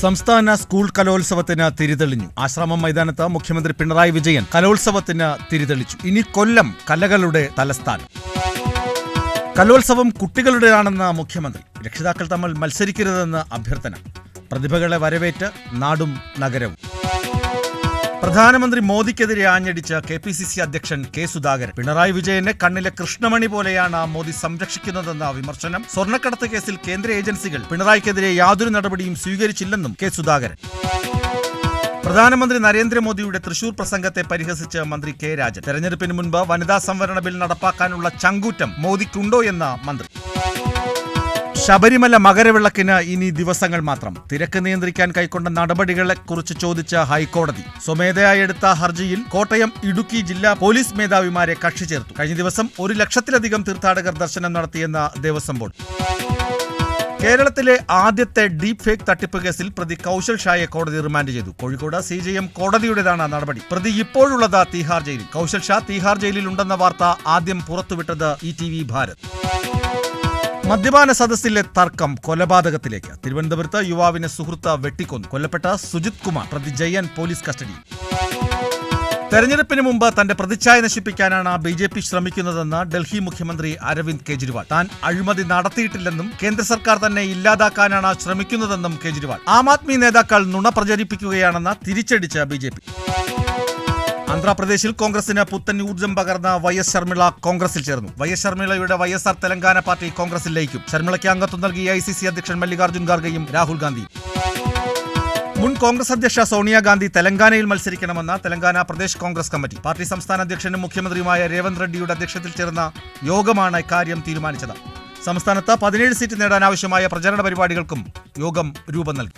സംസ്ഥാന സ്കൂൾ കലോത്സവത്തിന് തിരിതെളിഞ്ഞു. ആശ്രമം മൈതാനത്ത് മുഖ്യമന്ത്രി പിണറായി വിജയൻ കലോത്സവത്തിന് തിരിതെളിച്ചു. ഇനി കൊല്ലം കലകളുടെ തലസ്ഥാനം. കലോത്സവം കുട്ടികളുടേതാണെന്ന് മുഖ്യമന്ത്രി. രക്ഷിതാക്കൾ തമ്മിൽ മത്സരിക്കരുതെന്ന് അഭ്യർത്ഥന. പ്രതിഭകളെ വരവേറ്റ് നാടും നഗരവും. പ്രധാനമന്ത്രി മോദിക്കെതിരെ ആഞ്ഞടിച്ച കെ പി സി സി അധ്യക്ഷൻ കെ സുധാകരൻ. പിണറായി വിജയനെ കണ്ണിലെ കൃഷ്ണമണി പോലെയാണ് മോദി സംരക്ഷിക്കുന്നതെന്ന വിമർശനം. സ്വർണക്കടത്ത് കേസിൽ കേന്ദ്ര ഏജൻസികൾ പിണറായിക്കെതിരെ യാതൊരു നടപടിയും സ്വീകരിച്ചില്ലെന്നും കെ സുധാകരൻ. പ്രധാനമന്ത്രി നരേന്ദ്രമോദിയുടെ തൃശൂർ പ്രസംഗത്തെ പരിഹസിച്ച് മന്ത്രി കെ രാജൻ. തെരഞ്ഞെടുപ്പിന് മുൻപ് വനിതാ സംവരണ ബിൽ നടപ്പാക്കാനുള്ള ചങ്കൂറ്റം മോദിക്കുണ്ടോ എന്ന മന്ത്രി. ശബരിമല മകരവിളക്കിന് ഇനി ദിവസങ്ങൾ മാത്രം. തിരക്ക് നിയന്ത്രിക്കാൻ കൈക്കൊണ്ട നടപടികളെ കുറിച്ച് ചോദിച്ച ഹൈക്കോടതി സ്വമേധയായി എടുത്ത ഹർജിയിൽ കോട്ടയം ഇടുക്കി ജില്ലാ പോലീസ് മേധാവിമാരെ കക്ഷി ചേർത്തു. കഴിഞ്ഞ ദിവസം ഒരു ലക്ഷത്തിലധികം തീർത്ഥാടകർ ദർശനം നടത്തിയെന്ന ദേവസ്വം ബോർഡ്. കേരളത്തിലെ ആദ്യത്തെ ഡീപ് ഫേക്ക് തട്ടിപ്പ് കേസിൽ പ്രതി കൗശൽ ഷായെ കോടതി റിമാൻഡ് ചെയ്തു. കോഴിക്കോട് സി ജെ എം കോടതിയുടേതാണ് നടപടി. പ്രതി ഇപ്പോഴുള്ളത് തീഹാർ ജയിലിൽ. കൗശൽ ഷാ തീഹാർ ജയിലിൽ ഉണ്ടെന്ന വാർത്ത ആദ്യം പുറത്തുവിട്ടത് ഇ ടി വി ഭാരത്. മദ്യപാന സദസ്സിലെ തർക്കം കൊലപാതകത്തിലേക്ക്. തിരുവനന്തപുരത്ത് യുവാവിനെ സുഹൃത്ത് വെട്ടിക്കൊന്നു. കൊല്ലപ്പെട്ട സുജിത് കുമാർ പ്രതി ജയൻ പോലീസ് കസ്റ്റഡിയിൽ തെരഞ്ഞെടുപ്പിന് മുമ്പ് തന്റെ പ്രതിച്ഛായ നശിപ്പിക്കാനാണ് ബി ജെ പി ശ്രമിക്കുന്നതെന്ന് ഡൽഹി മുഖ്യമന്ത്രി അരവിന്ദ് കെജ്രിവാൾ. താൻ അഴിമതി നടത്തിയിട്ടില്ലെന്നും കേന്ദ്ര സർക്കാർ തന്നെ ഇല്ലാതാക്കാനാണ് ശ്രമിക്കുന്നതെന്നും കെജ്രിവാൾ. ആം ആദ്മി നേതാക്കൾ നുണ പ്രചരിപ്പിക്കുകയാണെന്ന് തിരിച്ചടിച്ച് ബി ആന്ധ്രാപ്രദേശിൽ കോൺഗ്രസിന് പുത്തൻ ഊർജം പകർന്ന വൈ എസ് ഷർമിള കോൺഗ്രസിൽ ചേർന്നു. Y S ഷർമിളയുടെ Y S R Telangana party കോൺഗ്രസിൽ ലയിക്കും ഷർമിളയ്ക്ക് അംഗത്വം നൽകി ഐ സി സി അധ്യക്ഷൻ മല്ലികാർജുൻ ഖാർഗെയും രാഹുൽ ഗാന്ധിയും മുൻ കോൺഗ്രസ് അധ്യക്ഷ സോണിയാഗാന്ധി തെലങ്കാനയിൽ മത്സരിക്കണമെന്ന Telangana Pradesh Congress committee. Party സംസ്ഥാന അധ്യക്ഷനും മുഖ്യമന്ത്രിയുമായ രേവന്ത് റെഡ്ഡിയുടെ അധ്യക്ഷത്തിൽ ചേർന്ന യോഗമാണ് ഇക്കാര്യം തീരുമാനിച്ചത്. സംസ്ഥാനത്ത് പതിനേഴ് സീറ്റ് നേടാൻ ആവശ്യമായ പ്രചരണ പരിപാടികൾക്കും യോഗം രൂപം നൽകി.